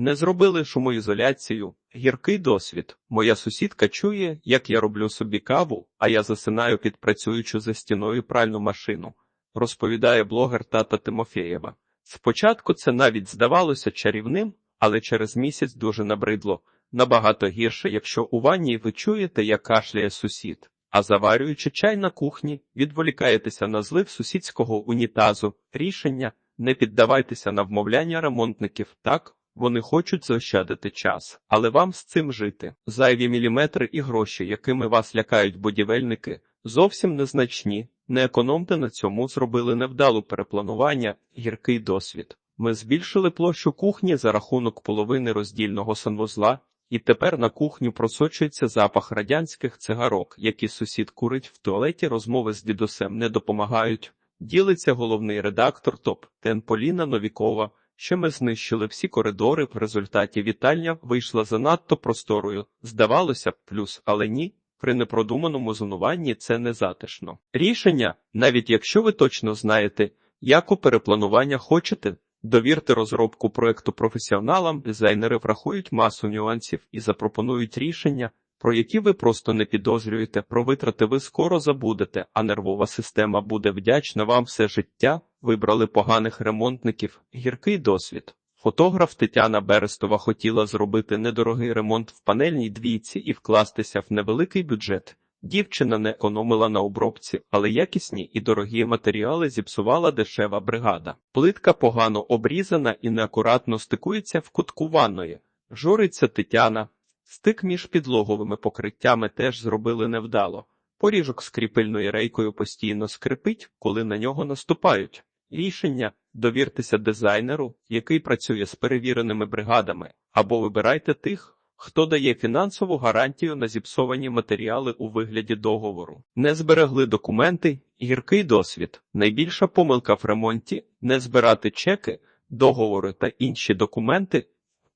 Не зробили шумоізоляцію. Гіркий досвід. Моя сусідка чує, як я роблю собі каву, а я засинаю під працюючу за стіною пральну машину, розповідає блогер тата Тимофєєва. Спочатку це навіть здавалося чарівним, але через місяць дуже набридло. Набагато гірше, якщо у ванні ви чуєте, як кашляє сусід, а заварюючи чай на кухні, відволікаєтеся на злив сусідського унітазу. Рішення не піддавайтеся на вмовляння ремонтників так. Вони хочуть заощадити час, але вам з цим жити. Зайві міліметри і гроші, якими вас лякають будівельники, зовсім незначні. Не економте на цьому, зробили невдалу перепланування, гіркий досвід. Ми збільшили площу кухні за рахунок половини роздільного санвузла, і тепер на кухню просочується запах радянських цигарок, які сусід курить в туалеті. Розмови з дідусем не допомагають. Ділиться головний редактор ТОП Тен Поліна Новікова. Що ми знищили всі коридори, в результаті вітальня вийшла занадто просторою. Здавалося б, плюс, але ні. При непродуманому зонуванні це не затишно. Рішення, навіть якщо ви точно знаєте, яку перепланування хочете, довірте розробку проекту професіоналам, дизайнери врахують масу нюансів і запропонують рішення, про які ви просто не підозрюєте, про витрати ви скоро забудете, а нервова система буде вдячна вам все життя. Вибрали поганих ремонтників, гіркий досвід. Фотограф Тетяна Берестова хотіла зробити недорогий ремонт в панельній двійці і вкластися в невеликий бюджет. Дівчина не економила на обробці, але якісні і дорогі матеріали зіпсувала дешева бригада. Плитка погано обрізана і неакуратно стикується в кутку ванної. Журиться Тетяна. Стик між підлоговими покриттями теж зробили невдало. Поріжок з рейкою постійно скрипить, коли на нього наступають. Рішення довіртеся дизайнеру, який працює з перевіреними бригадами, або вибирайте тих, хто дає фінансову гарантію на зіпсовані матеріали у вигляді договору. Не зберегли документи, гіркий досвід. Найбільша помилка в ремонті не збирати чеки, договори та інші документи.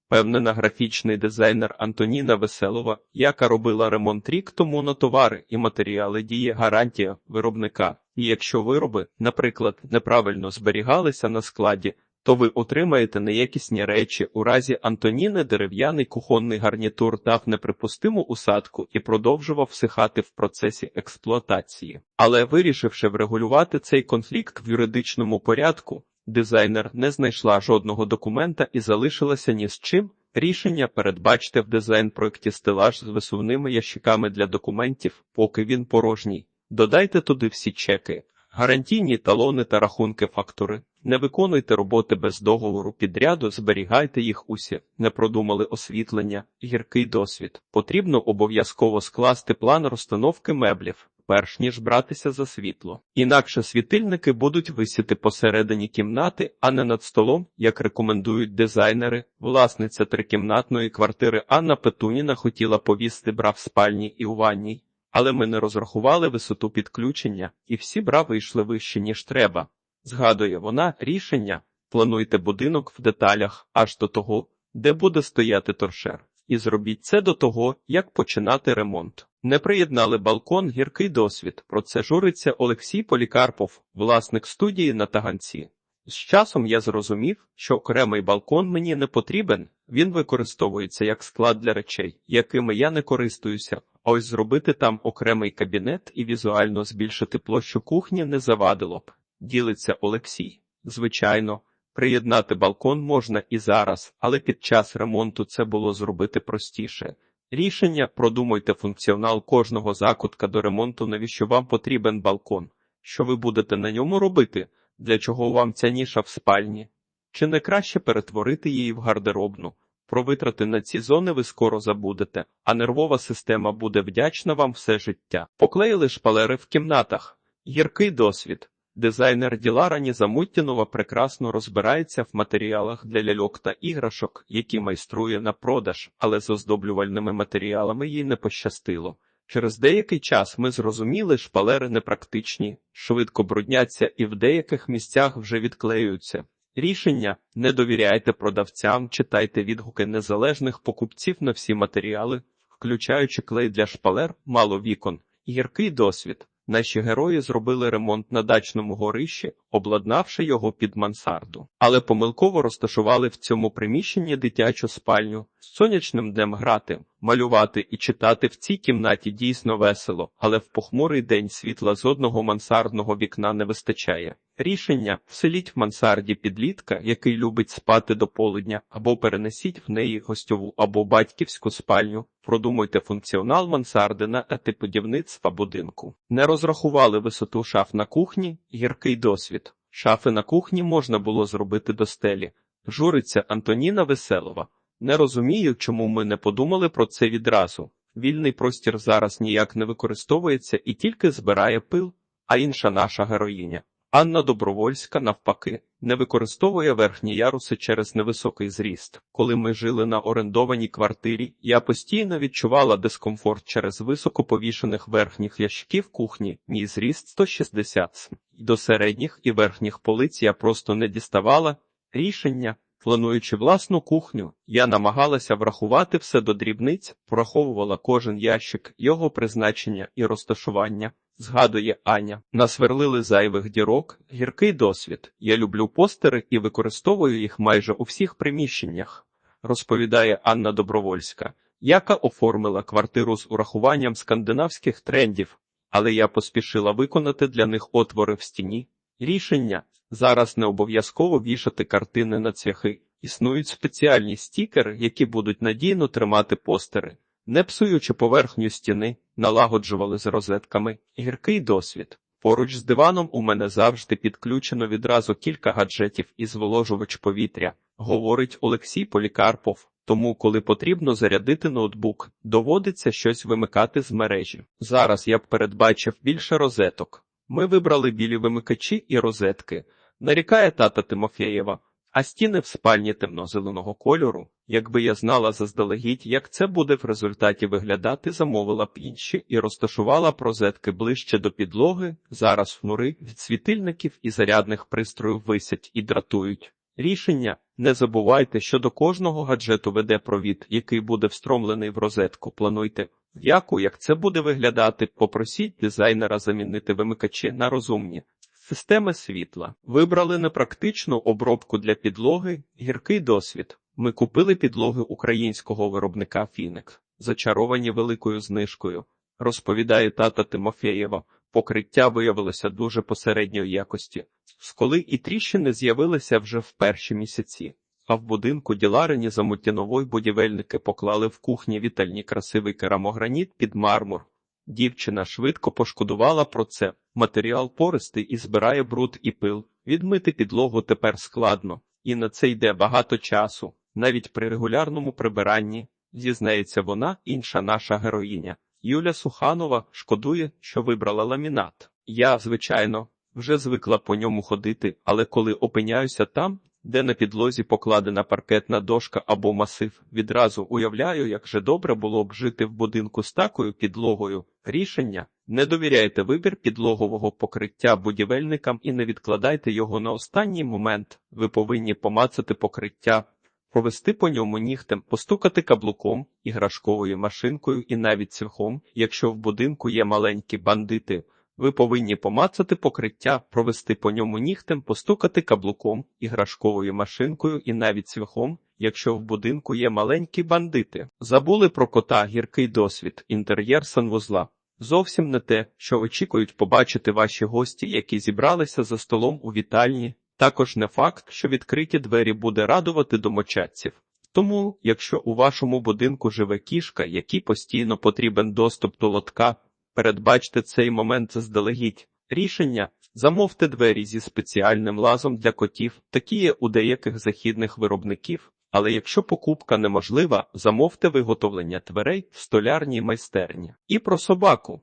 Впевнена графічний дизайнер Антоніна Веселова, яка робила ремонт рік тому на товари і матеріали діє гарантія виробника. І якщо вироби, наприклад, неправильно зберігалися на складі, то ви отримаєте неякісні речі. У разі Антоніни дерев'яний кухонний гарнітур дав неприпустиму усадку і продовжував всихати в процесі експлуатації. Але вирішивши врегулювати цей конфлікт в юридичному порядку, дизайнер не знайшла жодного документа і залишилася ні з чим. Рішення передбачте в дизайн-проєкті стелаж з висувними ящиками для документів, поки він порожній. Додайте туди всі чеки, гарантійні талони та рахунки фактури. Не виконуйте роботи без договору підряду, зберігайте їх усі, не продумали освітлення, гіркий досвід. Потрібно обов'язково скласти план розстановки меблів, перш ніж братися за світло. Інакше світильники будуть висіти посередині кімнати, а не над столом, як рекомендують дизайнери. Власниця трикімнатної квартири Анна Петуніна хотіла повісти бра в спальні і у ванній. Але ми не розрахували висоту підключення, і всі бра вийшли вище, ніж треба. Згадує вона рішення плануйте будинок в деталях аж до того, де буде стояти торшер, і зробіть це до того, як починати ремонт. Не приєднали балкон гіркий досвід. Про це журиться Олексій Полікарпов, власник студії на таганці. З часом я зрозумів, що окремий балкон мені не потрібен, він використовується як склад для речей, якими я не користуюся. Ось зробити там окремий кабінет і візуально збільшити площу кухні не завадило б. Ділиться Олексій. Звичайно, приєднати балкон можна і зараз, але під час ремонту це було зробити простіше. Рішення продумуйте функціонал кожного закутка до ремонту, навіщо вам потрібен балкон, що ви будете на ньому робити, для чого вам ця ніша в спальні, чи не краще перетворити її в гардеробну. Про витрати на ці зони ви скоро забудете, а нервова система буде вдячна вам все життя. Поклеїли шпалери в кімнатах. Гіркий досвід. Дизайнер Діларані Замуттінова прекрасно розбирається в матеріалах для ляльок та іграшок, які майструє на продаж, але з оздоблювальними матеріалами їй не пощастило. Через деякий час ми зрозуміли, шпалери непрактичні, швидко брудняться і в деяких місцях вже відклеюються. Рішення не довіряйте продавцям, читайте відгуки незалежних покупців на всі матеріали, включаючи клей для шпалер, мало вікон, гіркий досвід. Наші герої зробили ремонт на дачному горищі, обладнавши його під мансарду. Але помилково розташували в цьому приміщенні дитячу спальню. З сонячним днем грати, малювати і читати в цій кімнаті дійсно весело, але в похмурий день світла з одного мансардного вікна не вистачає. Рішення вселіть в мансарді підлітка, який любить спати до полудня, або перенесіть в неї гостьову або батьківську спальню. Продумуйте функціонал мансарди на етапі будівництва будинку. Не розрахували висоту шаф на кухні, гіркий досвід. Шафи на кухні можна було зробити до стелі. Журиться Антоніна Веселова. Не розумію, чому ми не подумали про це відразу. Вільний простір зараз ніяк не використовується і тільки збирає пил, а інша наша героїня. Анна Добровольська, навпаки, не використовує верхні яруси через невисокий зріст. Коли ми жили на орендованій квартирі, я постійно відчувала дискомфорт через високо повішених верхніх ящиків кухні, мій зріст 160 см. До середніх і верхніх полиць я просто не діставала рішення. Плануючи власну кухню, я намагалася врахувати все до дрібниць, враховувала кожен ящик, його призначення і розташування. Згадує Аня, насверлили зайвих дірок, гіркий досвід. Я люблю постери і використовую їх майже у всіх приміщеннях, розповідає Анна Добровольська, яка оформила квартиру з урахуванням скандинавських трендів, але я поспішила виконати для них отвори в стіні. Рішення зараз не обов'язково вішати картини на цвяхи. Існують спеціальні стікери, які будуть надійно тримати постери. Не псуючи поверхню стіни, налагоджували з розетками гіркий досвід. Поруч з диваном у мене завжди підключено відразу кілька гаджетів і зволожувач повітря, говорить Олексій Полікарпов. Тому, коли потрібно зарядити ноутбук, доводиться щось вимикати з мережі. Зараз я б передбачив більше розеток. Ми вибрали білі вимикачі і розетки, нарікає тата Тимофєєва, а стіни в спальні темно-зеленого кольору. Якби я знала заздалегідь, як це буде в результаті виглядати, замовила б інші і розташувала б розетки ближче до підлоги. Зараз фнури від світильників і зарядних пристроїв висять і дратують. Рішення не забувайте, що до кожного гаджету веде провід, який буде встромлений в розетку. Плануйте. Яку, як це буде виглядати, попросіть дизайнера замінити вимикачі на розумні. Системи світла. Вибрали непрактичну обробку для підлоги, гіркий досвід. Ми купили підлоги українського виробника Фіник, зачаровані великою знижкою. Розповідає тата Тимофєєва. Покриття виявилося дуже посередньої якості. Сколи і тріщини з'явилися вже в перші місяці. А в будинку діларині замутянової будівельники поклали в кухні вітальні красивий керамограніт під мармур. Дівчина швидко пошкодувала про це. Матеріал пористий і збирає бруд і пил. Відмити підлогу тепер складно, і на це йде багато часу. Навіть при регулярному прибиранні, зізнається вона, інша наша героїня. Юля Суханова шкодує, що вибрала ламінат. Я, звичайно, вже звикла по ньому ходити, але коли опиняюся там, де на підлозі покладена паркетна дошка або масив, відразу уявляю, як же добре було б жити в будинку з такою підлогою. Рішення не довіряйте вибір підлогового покриття будівельникам і не відкладайте його на останній момент. Ви повинні помацати покриття, провести по ньому нігтем, постукати каблуком, іграшковою машинкою і навіть цвяхом, якщо в будинку є маленькі бандити. Ви повинні помацати покриття, провести по ньому нігтем, постукати каблуком, іграшковою машинкою і навіть цвяхом, якщо в будинку є маленькі бандити. Забули про кота гіркий досвід, інтер'єр санвузла. Зовсім не те, що очікують побачити ваші гості, які зібралися за столом у вітальні. Також не факт, що відкриті двері буде радувати домочадців. Тому, якщо у вашому будинку живе кішка, якій постійно потрібен доступ до лотка, передбачте цей момент заздалегідь. Рішення замовте двері зі спеціальним лазом для котів, такі є у деяких західних виробників. Але якщо покупка неможлива, замовте виготовлення дверей в столярній майстерні. І про собаку.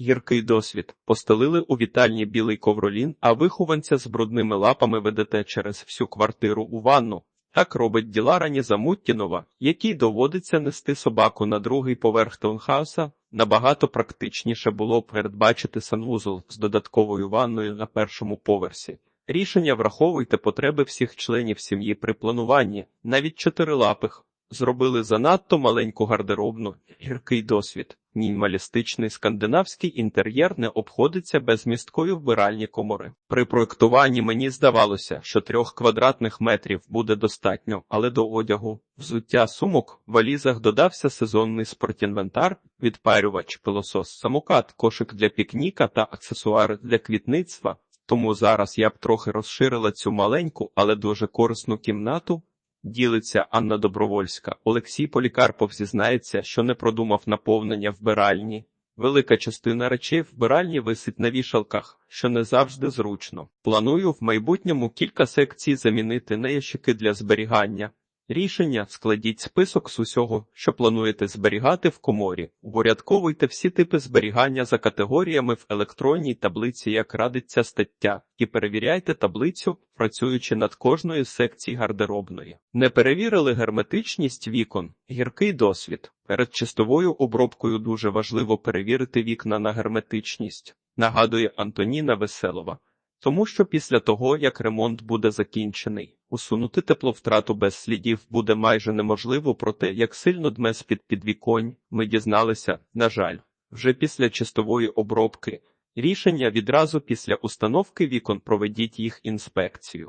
Гіркий досвід. Постелили у вітальні білий ковролін, а вихованця з брудними лапами ведете через всю квартиру у ванну. Так робить діларані Замуттінова, якій доводиться нести собаку на другий поверх таунхауса. Набагато практичніше було передбачити санвузол з додатковою ванною на першому поверсі. Рішення враховуйте потреби всіх членів сім'ї при плануванні, навіть чотирилапих. Зробили занадто маленьку гардеробну, гіркий досвід. Мінімалістичний скандинавський інтер'єр не обходиться без місткої вбиральні комори. При проєктуванні мені здавалося, що трьох квадратних метрів буде достатньо, але до одягу, взуття сумок, в валізах додався сезонний спортінвентар, відпарювач, пилосос, самокат, кошик для пікніка та аксесуари для квітництва. Тому зараз я б трохи розширила цю маленьку, але дуже корисну кімнату. Ділиться Анна Добровольська. Олексій Полікарпов зізнається, що не продумав наповнення вбиральні. Велика частина речей вбиральні висить на вішалках, що не завжди зручно. Планую в майбутньому кілька секцій замінити на ящики для зберігання. Рішення складіть список з усього, що плануєте зберігати в коморі. Упорядковуйте всі типи зберігання за категоріями в електронній таблиці, як радиться стаття, і перевіряйте таблицю, працюючи над кожною з гардеробної. Не перевірили герметичність вікон. Гіркий досвід. Перед чистовою обробкою дуже важливо перевірити вікна на герметичність, нагадує Антоніна Веселова. Тому що після того, як ремонт буде закінчений, усунути тепловтрату без слідів буде майже неможливо, проте як сильно дме з-під підвіконь, ми дізналися, на жаль, вже після чистової обробки. Рішення відразу після установки вікон проведіть їх інспекцію.